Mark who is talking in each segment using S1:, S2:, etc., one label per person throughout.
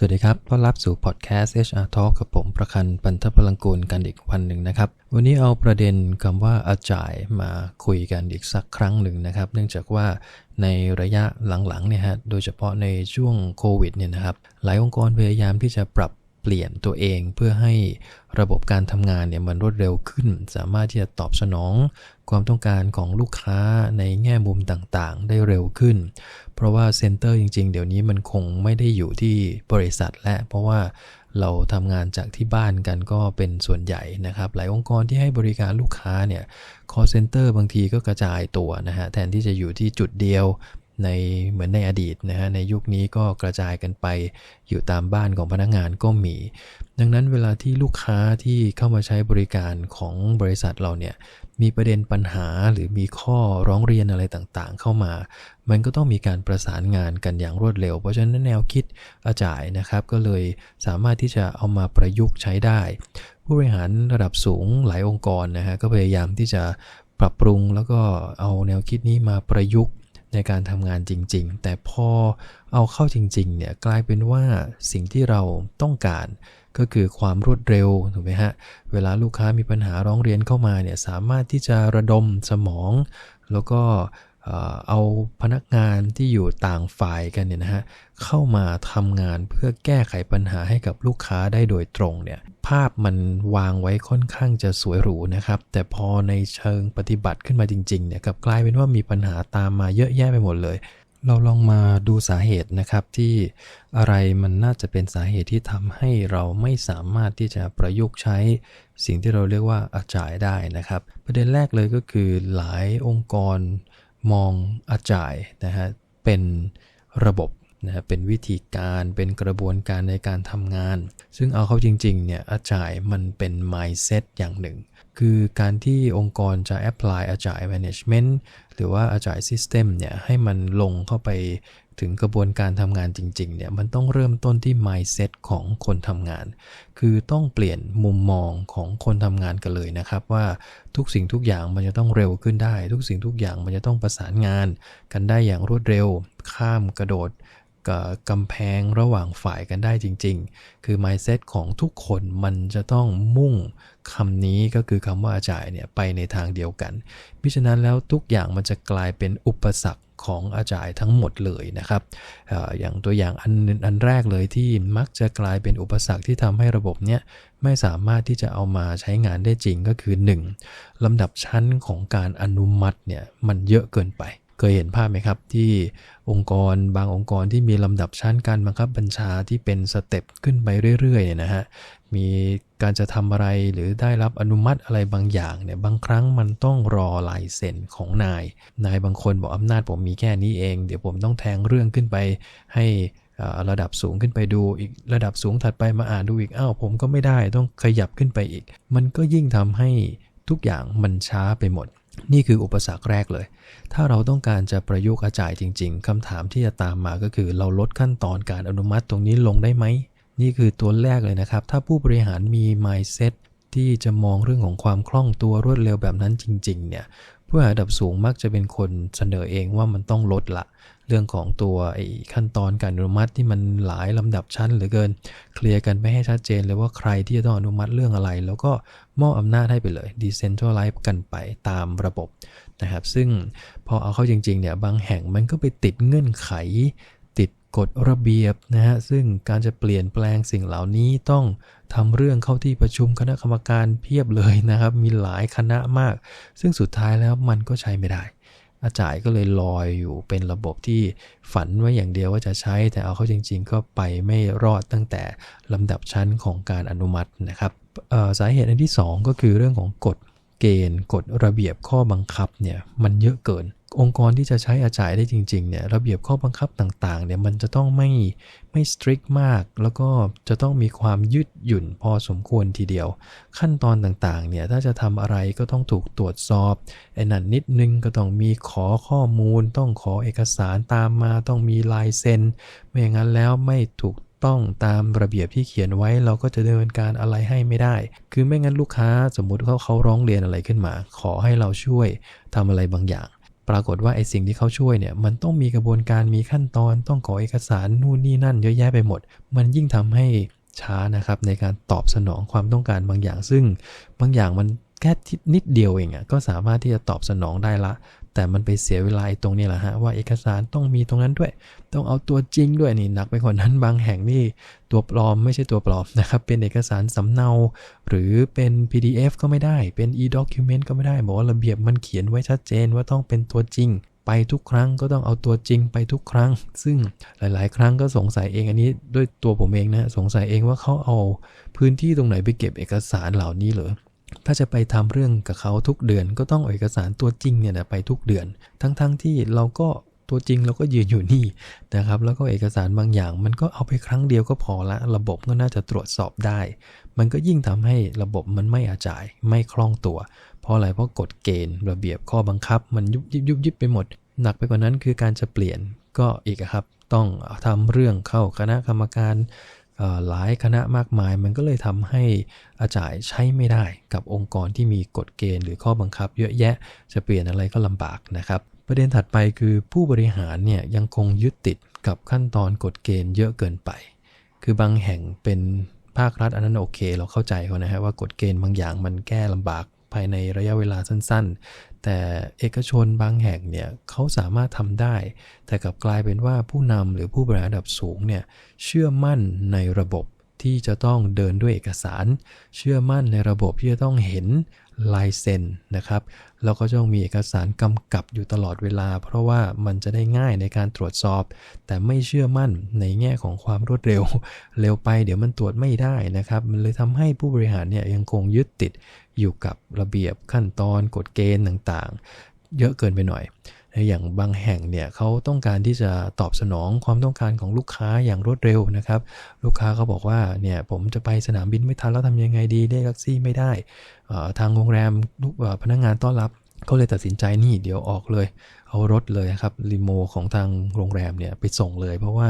S1: สวัสดีครับ ต้อนรับสู่พอดแคสต์ HR Talk กับผมประคันปันทพลังกูลกันอีกวันหนึ่งนะครับ วันนี้เอาประเด็นคำว่าอาจายมาคุยกันอีกสักครั้งหนึ่งนะครับ เนื่องจากว่าในระยะหลังๆเนี่ยฮะ โดยเฉพาะในช่วงโควิดเนี่ยนะครับ หลายองค์กรพยายามที่จะปรับ เปลี่ยนตัวเองเพื่อให้ระบบการทำงานเนี่ยมันรวดเร็วขึ้น สามารถที่จะตอบสนองความต้องการของลูกค้าในแง่มุมต่างๆ ได้เร็วขึ้น เพราะว่าเซ็นเตอร์จริง ๆ เดี๋ยวนี้มันคงไม่ได้อยู่ที่บริษัทและเพราะว่าเราทำงานจากที่บ้านกันก็เป็นส่วนใหญ่นะครับ หลายองค์กรที่ให้บริการลูกค้าเนี่ย call center บางทีก็กระจายตัวนะฮะ แทนที่จะอยู่ที่จุดเดียว ในเหมือนในอดีตนะฮะในยุคนี้ก็กระจายกันไปอยู่ตามบ้านของพนักงานก็มี ดังนั้นเวลาที่ลูกค้าที่เข้ามาใช้บริการของบริษัทเราเนี่ยมีประเด็นปัญหาหรือมีข้อร้องเรียนอะไรต่างๆ เข้ามา มันก็ต้องมีการประสานงานกันอย่างรวดเร็ว เพราะฉะนั้นแนวคิดอาจายนะครับ ก็เลยสามารถที่จะเอามาประยุกต์ใช้ได้ ผู้บริหารระดับสูงหลายองค์กรนะฮะก็พยายามที่จะปรับปรุงแล้วก็เอาแนวคิดนี้มาประยุกต์ ในการทำงานจริง ๆ แต่พอเอาเข้าจริง ๆ เนี่ยกลายเป็นว่าสิ่งที่เราต้องการก็คือความรวดเร็วถูกไหมฮะ เวลาลูกค้ามีปัญหาร้องเรียนเข้ามาเนี่ยสามารถที่จะระดมสมอง แล้วก็เอาพนักงานที่อยู่ต่างฝ่ายกันเนี่ยนะฮะเข้ามาทำงานเพื่อแก้ไขปัญหาให้กับลูกค้าได้โดยตรงเนี่ย ภาพมันวางไว้ค่อนข้างจะสวยหรูนะครับ แต่พอในเชิงปฏิบัติขึ้นมาจริงๆเนี่ยกับกลายเป็นว่ามีปัญหาตามมาเยอะแยะไปหมดเลย เราลองมาดูสาเหตุนะครับที่อะไรมันน่าจะเป็นสาเหตุที่ทำให้เราไม่สามารถที่จะประยุกต์ใช้สิ่งที่เราเรียกว่าอาจายได้นะครับ ประเด็นแรกเลยก็คือหลายองค์กรมองอาจายนะฮะเป็นระบบ นะเป็นวิธีการเป็นกระบวนการในการทำงาน ซึ่งเอาเข้าจริงๆเนี่ยอาจายมันเป็น mindset อย่างหนึ่ง คือการที่องค์กรจะ apply agile management หรือว่า agile system เนี่ยให้มันลงเข้าไปถึงกระบวนการทำงานจริงๆเนี่ยมันต้องเริ่มต้นที่ mindset ของคนทำงาน คือต้องเปลี่ยนมุมมองของคนทำงานกันเลยนะครับ ว่าทุกสิ่งทุกอย่างมันจะต้องเร็วขึ้นได้ ทุกสิ่งทุกอย่างมันจะต้องประสานงาน กันได้อย่างรวดเร็ว ข้ามกระโดด กำแพงระหว่างฝ่ายกันได้จริง ๆ คือ mindset ของทุกคนมันจะต้องมุ่งคำนี้ก็คือคำว่าอาจายเนี่ยไปในทางเดียวกันมิฉะนั้นแล้วทุกอย่างมันจะกลายเป็นอุปสรรคของอาจายทั้งหมดเลยนะครับออย่างตัวอย่างอันอันแรกเลยที่มักจะกลายเป็นอุปสรรคที่ทำให้ระบบเนี้ยไม่สามารถที่จะเอามาใช้งานได้จริงก็คือ 1. ลำดับชั้นของการอนุมัติเนี่ยมันเยอะเกินไป เคยเห็นภาพไหมครับ ที่องค์กรบางองค์กรที่มีลำดับชั้นการบังคับบัญชาที่เป็นสเต็ปขึ้นไปเรื่อยๆเนี่ยนะฮะมีการจะทำอะไรหรือได้รับอนุมัติอะไรบางอย่างเนี่ยบางครั้งมันต้องรอลายเซ็นของนาย นายบางคนบอกอำนาจผมมีแค่นี้เอง เดี๋ยวผมต้องแทงเรื่องขึ้นไปให้ระดับสูงขึ้นไปดูอีกระดับสูงถัดไปมาอ่านดูอีกอ้าวผมก็ไม่ได้ต้องขยับขึ้นไปอีก มันก็ยิ่งทำให้ทุกอย่างมันช้าไปหมด นี่คืออุปสรรคแรกเลย ถ้าเราต้องการจะประยุกต์อาจายจริง ๆคำถามที่จะตามมาก็คือ เราลดขั้นตอนการอนุมัติตรงนี้ลงได้ไหม นี่คือตัวแรกเลยนะครับ ถ้าผู้บริหารมี mindset ที่จะมองเรื่องของความคล่องตัวรวดเร็วแบบนั้นจริง ๆ เนี่ย ผู้หาดับสูงมักจะเป็นคนเสนอเองว่ามันต้องลดละ เรื่องของตัวไอ้ขั้นตอนการอนุมัติที่มันหลายลำดับชั้นเหลือเกิน เคลียร์กันไม่ให้ชัดเจนเลยว่าใครที่จะต้องอนุมัติเรื่องอะไร แล้วก็มอบอำนาจให้ไปเลย decentralize กันไปตามระบบนะครับ ซึ่งพอเอาเข้าจริงๆเนี่ยบางแห่งมันก็ไปติดเงื่อนไข ติดกฎระเบียบนะฮะซึ่งการจะเปลี่ยนแปลงสิ่งเหล่านี้ต้องทำเรื่องเข้าที่ประชุมคณะกรรมการเพียบเลยนะครับ มีหลายคณะมาก ซึ่งสุดท้ายแล้วมันก็ใช้ไม่ได้ อาจายก็เลยลอยอยู่เป็นระบบที่ฝันไว้อย่างเดียวว่าจะใช้ แต่เอาเข้าจริง ๆ ก็ไปไม่รอดตั้งแต่ลำดับชั้นของการอนุมัตินะครับสาเหตุอันที่ 2 ก็คือเรื่องของกฎเกณฑ์กฎระเบียบข้อบังคับเนี่ยมันเยอะเกิน องค์กรที่จะใช้อาจายได้จริงๆเนี่ยระเบียบข้อบังคับต่างๆเนี่ยมันจะต้องไม่ไม่สตริกมาก แล้วก็จะต้องมีความยืดหยุ่นพอสมควรทีเดียว ขั้นตอนต่างๆเนี่ยถ้าจะทำอะไรก็ต้องถูกตรวจสอบไอ้นั่นนิดนึงก็ต้องมีขอข้อมูล ต้องขอเอกสารตามมา ต้องมีลายเซ็นไม่อย่างนั้นแล้วไม่ถูกต้องตามระเบียบที่เขียนไว้เราก็จะดำเนินการอะไรให้ไม่ได้ คือไม่งั้นลูกค้าสมมุติเขาเขาร้องเรียนอะไรขึ้นมา ขอให้เราช่วยทำอะไรบางอย่าง ปรากฏว่าไอ้สิ่งที่เขาช่วยเนี่ยมันต้องมีกระบวนการมีขั้นตอน ต้องขอเอกสารนู่นนี่นั่นเยอะแยะไปหมด มันยิ่งทำให้ช้านะครับในการตอบสนองความต้องการบางอย่าง ซึ่งบางอย่างมันแค่นิดเดียวเองอะก็สามารถที่จะตอบสนองได้ละ แต่มันไปเสียเวลาตรงนี้แหละฮะว่าเอกสารต้องมีตรงนั้นด้วย ต้องเอาตัวจริงด้วยนี่หนักไปกว่านั้นบางแห่งนี่ตัวปลอมไม่ใช่ตัวปลอมนะครับ เป็นเอกสารสำเนา หรือเป็น PDF ก็ไม่ได้เป็น e-document ก็ไม่ได้บอกว่าระเบียบมันเขียนไว้ชัดเจนว่าต้องเป็นตัวจริงไปทุกครั้งก็ต้องเอาตัวจริงไปทุกครั้ง ซึ่งหลาย ๆ ครั้งก็สงสัยเองอันนี้ด้วยตัวผมเองนะสงสัยเองว่าเขาเอาพื้นที่ตรงไหนไปเก็บเอกสารเหล่านี้เหรอ ถ้าจะไปทำเรื่องกับเขาทุกเดือน ก็ต้องเอกสารตัวจริงเนี่ยไปทุกเดือน ทั้งๆทที่เราก็ตัวจริงเราก็ยืนอยู่นี่นะครับ แล้วก็เอกสารบางอย่าง มันก็เอาไปครั้งเดียวก็พอละ ระบบก็น่าจะตรวจสอบได้ มันก็ยิ่งทำให้ระบบมันไม่อาจ่าย ไม่คล่องตัว เพราะอะไร เพราะกฎเกณฑ์ ระเบียบข้อบังคับ มันยุบยิบยุบยิบไปหมด หนักไปกว่านั้นคือการจะเปลี่ยนก็อีกครับ ต้องทำเรื่องเข้าคณะกรรมการ หลายคณะมากมาย มันก็เลยทำให้อาจารย์ใช้ไม่ได้กับองค์กรที่มีกฎเกณฑ์หรือข้อบังคับ เยอะแยะจะเปลี่ยนอะไรก็ลำบากนะครับ ประเด็นถัดไปคือผู้บริหารเนี่ยยังคงยึดติดกับขั้นตอนกฎเกณฑ์เยอะเกินไป คือบางแห่งเป็นภาครัฐอันนั้นโอเค เราเข้าใจเขานะฮะว่ากฎเกณฑ์บางอย่างมันแก้ลำบาก ภายในระยะเวลาสั้นๆ แต่เอกชนบางแห่งเนี่ยเขาสามารถทำได้ แต่กลับกลายเป็นว่าผู้นำหรือผู้บริหารระดับสูงเนี่ยเชื่อมั่นในระบบที่จะต้องเดินด้วยเอกสาร เชื่อมั่นในระบบที่จะต้องเห็น ลายเซ็นนะครับ แล้วก็ต้องมีเอกสารกำกับอยู่ตลอดเวลา เพราะว่ามันจะได้ง่ายในการตรวจสอบ แต่ไม่เชื่อมั่นในแง่ของความรวดเร็ว เร็วไปเดี๋ยวมันตรวจไม่ได้นะครับ มันเลยทำให้ผู้บริหารเนี่ยยังคงยึดติดอยู่กับระเบียบขั้นตอนกฎเกณฑ์ต่างๆ เยอะเกินไปหน่อย อย่างบางแห่งเนี่ยเขาต้องการที่จะตอบสนองความต้องการของลูกค้าอย่างรวดเร็วนะครับ ลูกค้าเขาบอกว่าเนี่ยผมจะไปสนามบินไม่ทันแล้วทำยังไงดีเรียกแท็กซี่ไม่ได้ทางโรงแรมพนักงงานต้อนรับก็เลยตัดสินใจนี่เดี๋ยวออกเลย เอารถเลยครับรีโมของทางโรงแรมเนี่ยไปส่งเลย เพราะว่า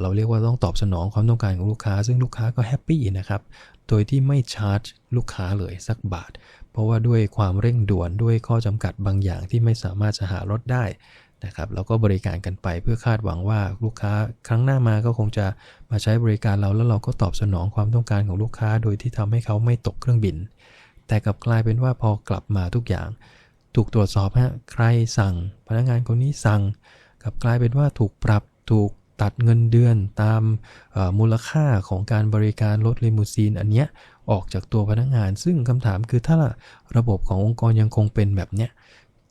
S1: เราเรียกว่าต้องตอบสนองความต้องการของลูกค้า ซึ่งลูกค้าก็แฮปปี้นะครับ โดยที่ไม่ชาร์จลูกค้าเลยสักบาท เพราะว่าด้วยความเร่งด่วนด้วยข้อจำกัดบางอย่างที่ไม่สามารถจะหารถได้นะครับเราก็บริการกันไปเพื่อคาดหวังว่าลูกค้าครั้งหน้ามาก็คงจะมาใช้บริการเราแล้วเราก็ตอบสนองความต้องการของลูกค้า โดยที่ทำให้เขาไม่ตกเครื่องบิน แต่กลับกลายเป็นว่าพอกลับมาทุกอย่าง ถูกตรวจสอบฮะใครสั่ง พนักงานคนนี้สั่ง กลับกลายเป็นว่าถูกปรับถูกตัดเงินเดือนตามมูลค่าของการบริการรถลิมูซีนอันเนี้ย ออกจากตัวพนักงาน ซึ่งคำถามคือถ้าระบบขององค์กรยังคงเป็นแบบเนี้ย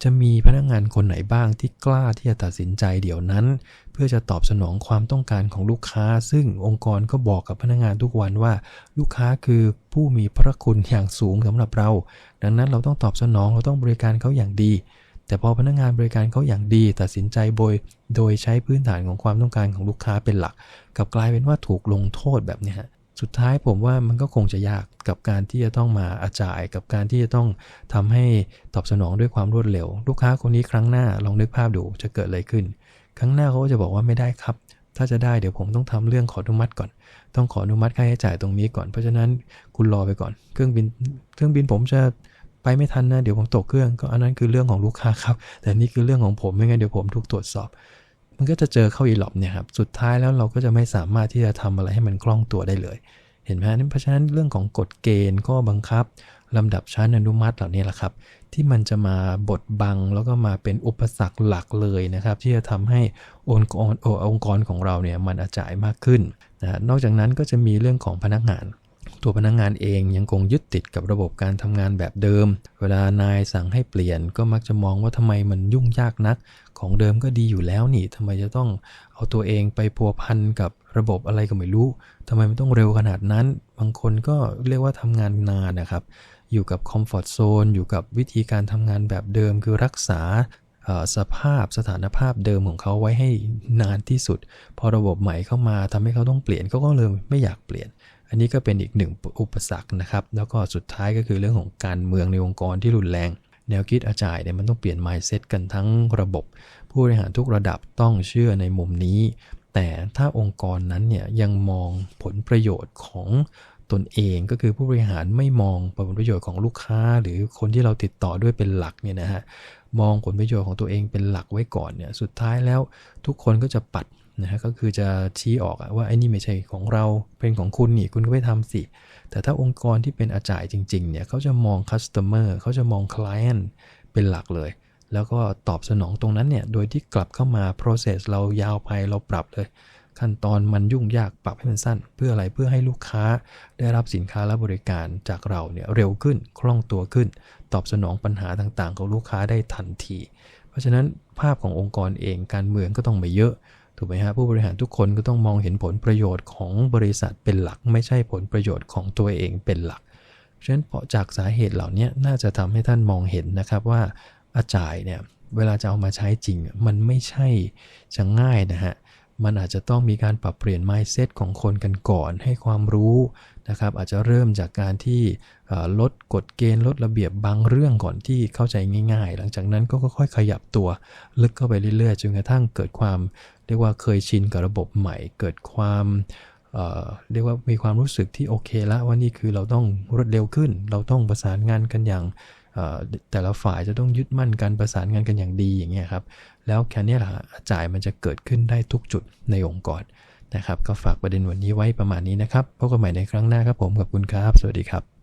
S1: จะมีพนักงานคนไหนบ้างที่กล้าที่จะตัดสินใจเดี๋ยวนั้น เพื่อจะตอบสนองความต้องการของลูกค้า ซึ่งองค์กรก็บอกกับพนักงานทุกวันว่า ลูกค้าคือผู้มีพระคุณอย่างสูงสำหรับเรา ดังนั้นเราต้องตอบสนองเราต้องบริการเขาอย่างดี แต่พอพนักงงานบริการเขาอย่างดี ตัดสินใจโดยโดยใช้พื้นฐานของความต้องการของลูกค้าเป็นหลัก กับกลายเป็นว่าถูกลงโทษแบบนี้ฮะ สุดท้ายผมว่ามันก็คงจะยากกับการที่จะต้องมาอาจ่าย กับการที่จะต้องทำให้ตอบสนองด้วยความรวดเร็ว ลูกค้าคนนี้ครั้งหน้าลองนึกภาพดูจะเกิดอะไรขึ้น ครั้งหน้าเขาก็จะบอกว่าไม่ได้ครับ ถ้าจะได้เดี๋ยวผมต้องทำเรื่องขออนุมัติก่อน ต้องขออนุมัติค่าใช้จ่ายตรงนี้ก่อนเพราะฉะนั้นคุณรอไปก่อน เครื่องบินเครื่องบินผมจะไปไม่ทันนะเดี๋ยวผมตกเครื่องก็อันนั้นคือเรื่องของลูกค้าครับ แต่นี่คือเรื่องของผมไม่งั้นเดี๋ยวผมถูกตรวจสอบ มันก็จะเจอเข้าอีหลอบเนี่ยครับ สุดท้ายแล้วเราก็จะไม่สามารถที่จะทำอะไรให้มันคล่องตัวได้เลย เห็นไหมเพราะฉะนั้นเรื่องของกฎเกณฑ์ข้อบังคับลำดับชั้นอนุมัติเหล่านี้แหละครับ ที่มันจะมาบดบังแล้วก็มาเป็นอุปสรรคหลักเลยนะครับ ที่จะทำให้องค์กรองค์กรของเราเนี่ยมันอาจ่ายมากขึ้นนะนอกจากนั้นก็จะมีเรื่องของพนักงาน ตัวพนักงงานเองยังคงยึดติดกับระบบการทำงานแบบเดิม เวลานายสั่งให้เปลี่ยนก็มักจะมองว่าทำไมมันยุ่งยากนัก ของเดิมก็ดีอยู่แล้วนี่ทำไมจะต้องเอาตัวเองไปพัวพันกับระบบอะไรก็ไม่รู้ทำไมมันต้องเร็วขนาดนั้น บางคนก็เรียกว่าทำงานนานนะครับ อยู่กับคอมฟอร์ทโซนอยู่กับวิธีการทำงานแบบเดิม คือรักษาสภาพสถานภาพเดิมของเขาไว้ให้นานที่สุด พอระบบใหม่เข้ามาทำให้เขาต้องเปลี่ยนเขาก็เลยไม่อยากเปลี่ยน อันนี้ก็เป็นอีกหนึ่งอุปสรรคนะครับ แล้วก็สุดท้ายก็คือเรื่องของการเมืองในองค์กรที่รุนแรง แนวคิดอาจารย์เนี่ยมันต้องเปลี่ยน mindset กันทั้งระบบ ผู้บริหารทุกระดับต้องเชื่อในมุมนี้ แต่ถ้าองค์กรนั้นเนี่ยยังมองผลประโยชน์ของตนเองก็คือผู้บริหารไม่มองผลประโยชน์ของลูกค้า หรือคนที่เราติดต่อด้วยเป็นหลักเนี่ยนะฮะมองผลประโยชน์ของตัวเองเป็นหลักไว้ก่อนเนี่ยสุดท้ายแล้วทุกคนก็จะปัด นะฮะก็คือจะชี้ออกว่าไอ้นี่ไม่ใช่ของเราเป็นของคุณนี่คุณก็ไปทำสิ แต่ถ้าองค์กรที่เป็นอาจายจริงๆเนี่ยเขาจะมองคัสเตอร์เขาจะมองคลเอนเป็นหลักเลย แล้วก็ตอบสนองตรงนั้นเนี่ยโดยที่กลับเข้ามา process เรายาวไปเราปรับเลย ขั้นตอนมันยุ่งยากปรับให้มันสั้น เพื่ออะไรเพื่อให้ลูกค้าได้รับสินค้าและบริการจากเราเนี่ยเร็วขึ้นคล่องตัวขึ้น ตอบสนองปัญหาต่างๆ ของลูกค้าได้ทันที เพราะฉะนั้นภาพขององค์กรเองการเมืองก็ต้องไม่เยอะ ถูกไหมฮะผู้บริหารทุกคนก็ต้องมองเห็นผลประโยชน์ของบริษัทเป็นหลัก ไม่ใช่ผลประโยชน์ของตัวเองเป็นหลักฉะนั้นเพราะจากสาเหตุเหล่านี้น่าจะทำให้ท่านมองเห็นนะครับว่าอาจายเนี่ยเวลาจะเอามาใช้จริง มันไม่ใช่จะง่ายนะฮะมันอาจจะต้องมีการปรับเปลี่ยน mindset ของคนกันก่อนให้ความรู้นะครับ อาจจะเริ่มจากการที่ ลดกฎเกณฑ์ลดระเบียบบางเรื่องก่อนที่เข้าใจง่าย ๆ หลังจากนั้นก็ค่อยๆขยับตัวลึกเข้าไปเรื่อยๆจนกระทั่งเกิดความ เรียกว่าเคยชินกับระบบใหม่ เกิดความเเรียกว่ามีความรู้สึกที่โอเคล้วว่านี่คือเราต้องรวดเร็วขึ้น เราต้องประสานงานกันอย่างแต่ละฝ่ายจะต้องยึดมั่นการประสานงานกันอย่างดีอย่างเงี้ยครับ แล้วแค่นี้แหละจ่ายมันจะเกิดขึ้นได้ทุกจุดในองค์กรนะครับ ก็ฝากประเด็นวันนี้ไว้ประมาณนี้นะครับพบกันใหม่ในครั้งหน้าครับผมกับคุณครับ สวัสดีครับ